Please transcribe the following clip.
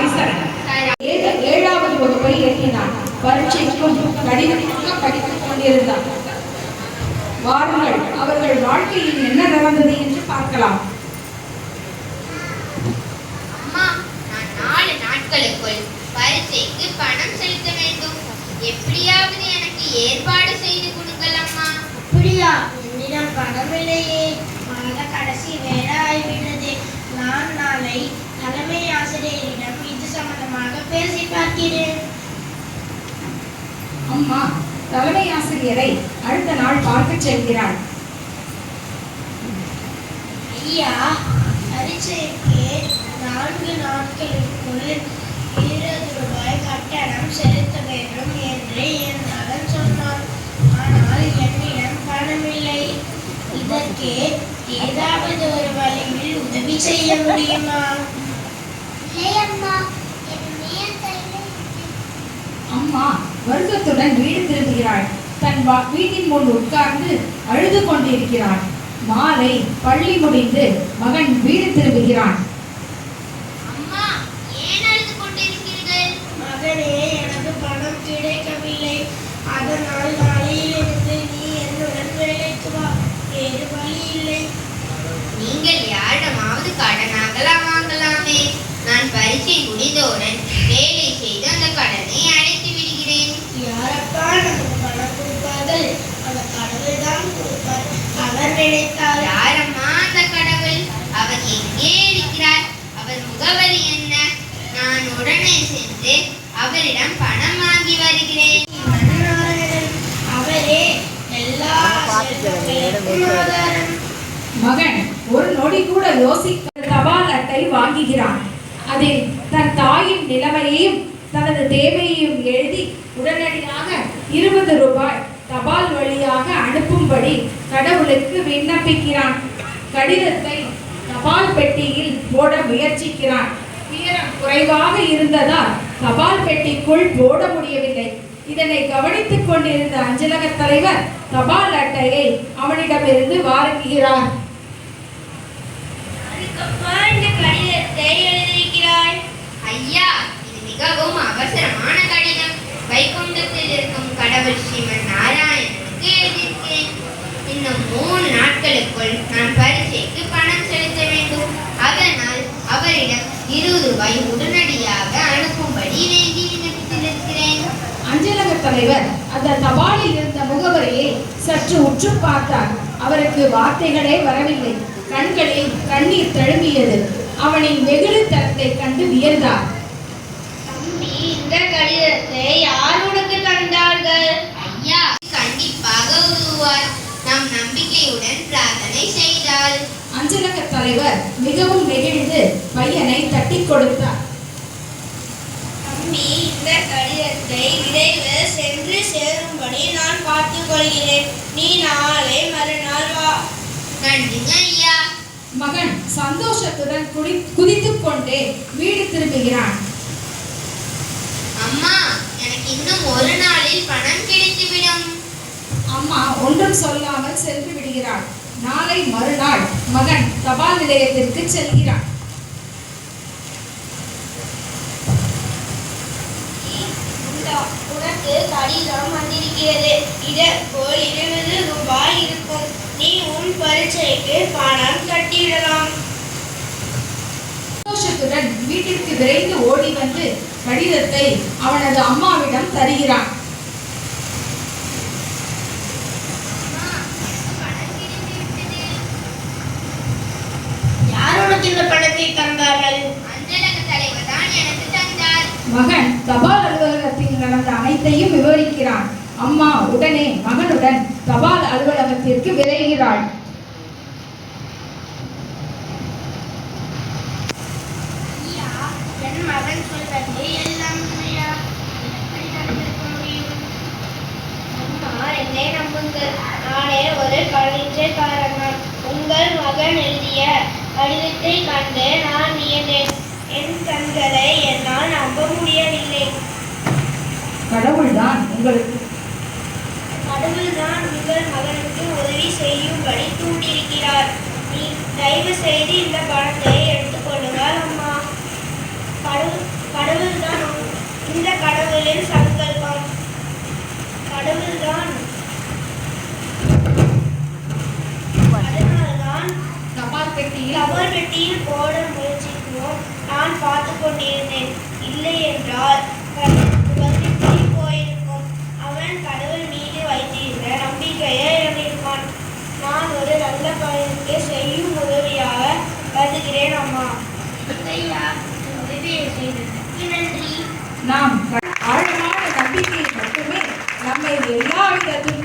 ஹரிசரன் ஏழாவது வகுப்பை எட்டினான் பரீட்சைக்கும் கடினமாக படித்துக் கொண்டிருந்தான் அவர்கள் வாழ்க்கையில் என்ன நடந்தது என்று பார்க்கலாம். நாலு நாட்களுக்குள் பரீட்சைக்கு பணம் செலுத்த வேண்டும். எப்படியாவது எனக்கு ஏற்பாடு செய்து கொடுங்கள் அம்மா. அப்படியா? என்னிடம் பணம் இல்லையே. மாத கடைசி வேலை ஆகிவிட்டது நான் நாளை தலைமை ஆசிரியர் சம்பந்தமாக பேசி பார்க்கிறேன் அம்மா தலைமை ஆசிரியரை அடுத்த நாள் பார்க்கச் செல்கிறாள். ஐயா பரீட்சைக்கு நான்கு நாட்களுக்குள் இருபது ரூபாய் கட்டணம் செலுத்த வேண்டும் என்று என் மகன் சொன்னான் ஆனால் என்னிடம் பணமில்லை. இதற்கு ஏதாவது ஒரு வழியில் உதவி செய்ய முடியுமா? அம்மா அம்மா வருத்தத்துடன் வீடு திரும்புகிறாள். தன் வா- வீட்டின் முன் உட்கார்ந்து அழுது கொண்டிருக்கிறாள். மாலை பள்ளி முடிந்து மகன் வீடு திரும்புகிறான் அம்மா ஏன் அழுது கொண்டிருக்கிறீர்கள் மகனே எனக்கு பணம் கிடைக்கவில்லை அதனால் நாளையிலிருந்து நீ என்னுடன் வேலைக்கு வா வேறு வழி இல்லை நீங்கள் யாரிடமாவது கடனாகலாம் வாங்கலாமே நான் பரீட்சை முடிந்தவுடன் வேலை செய்து அந்த கடனை அடைத்து விடுகிறேன் யாரப்பா நமக்கு பணம் கொடுப்பார்கள் அந்த கடவுள் தான் கொடுப்பார் அவர் நினைத்தால் யாரம்மா அந்த கடவுள். அவர் எங்கே இருக்கிறார்? அவர் முகவரி என்ன? நான் உடனே சென்று அவரிடம் பணம் வாங்கி வருகிறேன். அவரே எல்லா மகன் ஒரு நொடி கூட யோசிக்க தபால் அட்டை வாங்குகிறான். அதில் தன் தாயின் நிலைமையையும் தனது தேவையையும் எழுதி உடனடியாக இருபது ரூபாய் தபால் வழியாக அனுப்பும்படி கடவுளுக்கு விண்ணப்பிக்கிறான். கடிதத்தை தபால் பெட்டியில் போட முயற்சிக்கிறான். உயரம் குறைவாக இருந்ததால் தபால் பெட்டிக்குள் போட முடியவில்லை. இதனை கவனித்துக் கொண்டிருந்த அஞ்சலக தலைவர் தபால் அட்டையை அவனிடமிருந்து வாருகிறார் கடிதத்தை எழுதியிருக்கிறாய். ஐயா இது மிகவும் அவசரமான கடிதம் வைகுண்டத்தில் இருக்கும் கடவுள் ஸ்ரீமன் நாராயணனுக்கு எழுதியிருக்கிறேன் இன்னும் மூணு நாட்களுக்குள் நான் பரீட்சைக்கு பணம் செலுத்த வேண்டும் அதனால் அவரிடம் இருபது ரூபாய் உடனடியாக அனுப்பும்படி வேண்டி விண்ணப்பித்திருக்கிறேன் அஞ்சலக தலைவர் அந்த தபாலில் இருந்த முகவரியை சற்று உற்று பார்த்தார். அவருக்கு வார்த்தைகளே வரவில்லை. கண்களில் கண்ணீர் தழும்பியது அவனின் வெகுளித்தனத்தை கண்டு வியந்தார் தம்பி இந்த கடிதத்தை யார் உனக்கு தந்தார்கள் ஐயா கண்டிப்பாக உதவுவார் நாம் நம்பிக்கையுடன் பிரார்த்தனை செய்தால் அஞ்சலக தலைவர் மிகவும் நெகிழ்ந்து பையனை தட்டி கொடுத்தார். தம்பி இந்த கடிதத்தை விரைவில் சென்று சேரும்படி நான் பார்த்துக் கொள்கிறேன். நீ நாளை மறுநாள் வா. நன்றிங்க ஐயா. மகன் சந்தோஷத்துடன் குடி குதித்துக் கொண்டே வீடு திரும்புகிறான். அம்மா எனக்கு இன்னும் ஒரு நாளில் பணம் கிடைத்துவிடும். அம்மா ஒன்றும் சொல்லாமல் சென்று விடுகிறாள். நாளை மறுநாள் மகன் தபால் நிலையத்திற்கு செல்கிறான். உனக்கு கடிதம் வந்திருக்கிறது. இதற்குள் இருபது ரூபாய் இருக்கும். நீ உன் பரீட்சைக்கு பணம் கட்டிடலாம். சந்தோஷத்துடன் வீட்டிற்கு விரைந்து ஓடி வந்து கடிதத்தை அவனது அம்மாவிடம் தருகிறான் யார் உனக்கு இந்த பணத்தை தந்தார்கள் மகன் தபால் அலுவலகத்தில் நடந்த அனைத்தையும் விவரிக்கிறான். அம்மா உடனே மகனுடன் தபால் அலுவலகத்திற்கு விரைகிறாள். என்னை நம்புங்கள். நானே ஒரு தான். உங்கள் மகன் எழுதிய கடிதத்தை கண்டு நான் வியந்தேன் என் கண்களை என்னால் நம்ப முடியவில்லை. கடவுள்தான் உங்களுக்கு. கடவுள்தான் உங்கள் மகனுக்கு உதவி செய்யும்படி தூண்டியிருக்கிறார் நீ தயவு செய்து இந்த பணத்தை எடுத்துக்கொள்ளுங்கள் அம்மா. கடவுள் கடவுள்தான் இந்த கடவுளின் சங்கல்பம். கடவுள்தான் பெட்டியில் கபர் பெட்டியில் போட முயற்சிக்கிறோம் நான் பார்த்து கொண்டிருந்தேன். இல்லை என்றால் அவன் கடவுள் மீது வைத்திருந்த நம்பிக்கையை இழந்திருப்பான் நான் ஒரு நல்ல பையனுக்கு செய்யும் உதவியாக வருகிறேன் அம்மா. நன்றி. நாம் ஆழமான நம்பிக்கையை மட்டுமே நம்மை எல்லா விதத்திலும்